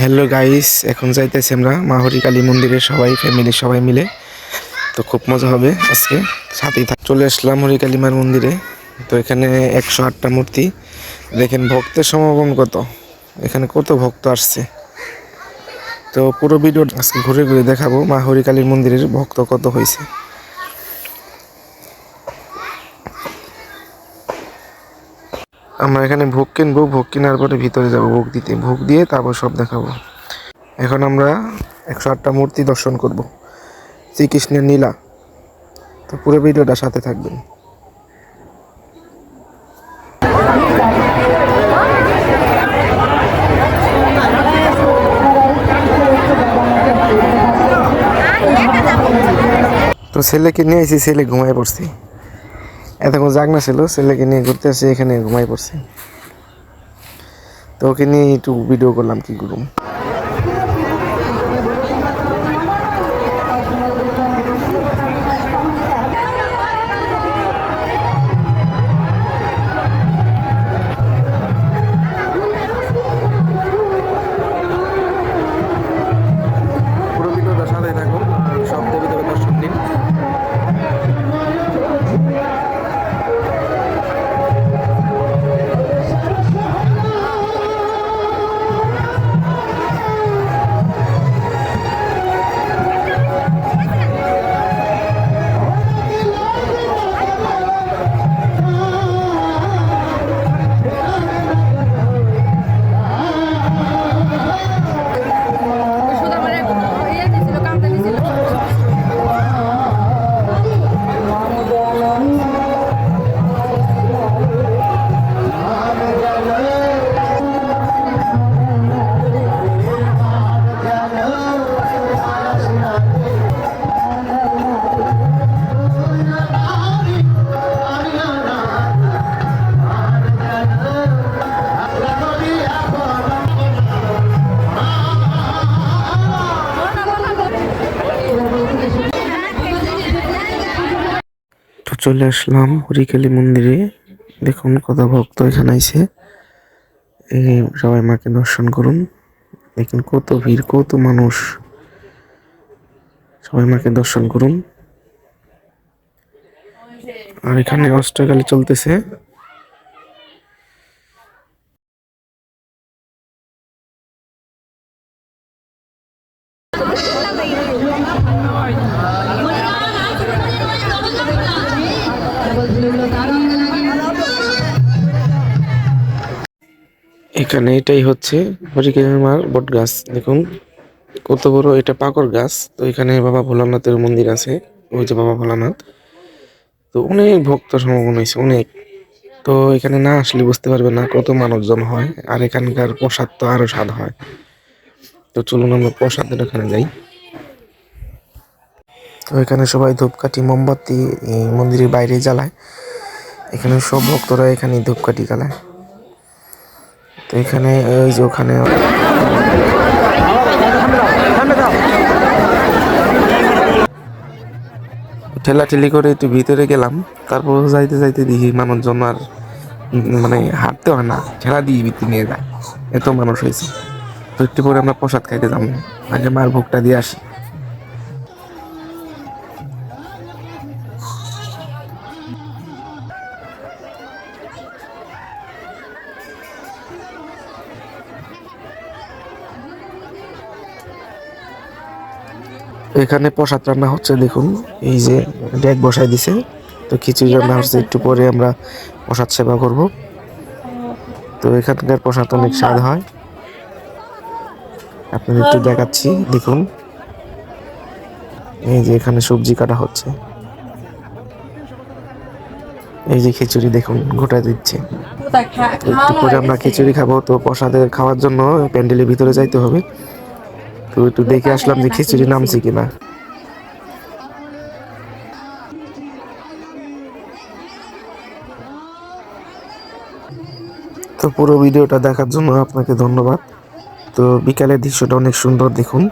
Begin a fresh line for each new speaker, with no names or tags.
Hello guys এখন যাইতেছি আমরা মাহরি কালী মন্দিরে, সবাই ফ্যামিলি সবাই মিলে। তো খুব মজা হবে আজকে। সাথেই থাক চলে আসলাম হরি কালী মার মন্দিরে। তো এখানে একশো আটটা মূর্তি। দেখেন ভক্তের সমাগম কত। এখানে কত ভক্ত আসছে। তো পুরো ভিডিও আজকে ঘুরে ঘুরে দেখাবো মা হরি কালীর মন্দিরের ভক্ত কত হয়েছে। আমরা এখানে ভোগ কিনবো, ভোগ কেনার পরে ভিতরে যাব, ভোগ দিতে। ভোগ দিয়ে তারপর সব দেখাবো। এখন আমরা একশো আটটা মূর্তি দর্শন করব। শ্রীকৃষ্ণের নীলা। তো পুরো ভিডিওটা সাথে থাকবেন। তো ছেলেকে নিয়ে এসেছি ছেলে ঘুমায় পড়ছি। এতক্ষণ জাগনা ছিল ছেলেকে নিয়ে ঘুরতে আসি, এখানে ঘুমাই পড়ছি। তো ওকে নিয়ে একটু ভিডিও করলাম কি করুম। চলে আসলাম হরিকালী মন্দিরে। দেখুন কত ভক্ত এখানে এই সবাই মাকে দর্শন করুন। দেখুন কত ভিড়, কত মানুষ। সবাই মাকে দর্শন করুন। আর এখানে অষ্টকালী চলতেছে। এখানে এটাই হচ্ছে হরিকেনের মার বট গাছ। দেখুন, কত বড় এটা পাকর গাছ। তো এখানে বাবা ভোলানাথের মন্দির আছে, ওই যে বাবা ভোলানাথ। তো অনেক ভক্ত সমাগম হয়েছে, অনেক। তো এখানে না আসলে বুঝতে পারবে না কত মানুষজন হয়, আর এখানকার প্রসাদ তো আরও স্বাদ হয়। তো চলুন আমরা প্রসাদের ওখানে যাই। তো এখানে সবাই ধূপকাঠি, মোমবাতি মন্দিরের বাইরে জ্বালায়। এখানে সব ভক্তরা এখানে ধূপকাঠি জ্বালায়। তো এখানে ওই যে ওখানে ঠেলাঠেলি করে একটু ভিতরে গেলাম, তারপর যাইতে যাইতে দেখি মানুষজন আর মানে হাঁটতে হয় না, ঠেলা দিয়ে ভিতরে নিয়ে যায়, এত মানুষ হয়েছে। তো একটু পরে আমরা প্রসাদ খাইতে যাব, আগে মার ভোগটা দিয়ে আসি। এখানে প্রসাদ রান্না হচ্ছে, দেখুন, এই যে ডেক বসাই দিছে, তো খিচুড়ি রান্না হচ্ছে, একটু পরে আমরা প্রসাদ সেবা করব। তো এখানকার প্রসাদ অনেক স্বাদ হয়। আপনাদের একটু দেখাচ্ছি, দেখুন। এই যে এখানে সবজি কাটা হচ্ছে। এই যে খিচুড়ি, দেখুন, গোটা দিচ্ছে। একটু পরে আমরা খিচুড়ি খাব, তো প্রসাদের খাওয়ার জন্য প্যান্ডেলের ভিতরে যাইতে হবে। তো একটু দেখে আসলাম যে খিচুড়ি নামছে কিনা। তো পুরো ভিডিওটা দেখার জন্য আপনাকে ধন্যবাদ। তো বিকালের দৃশ্যটা অনেক সুন্দর দেখুন।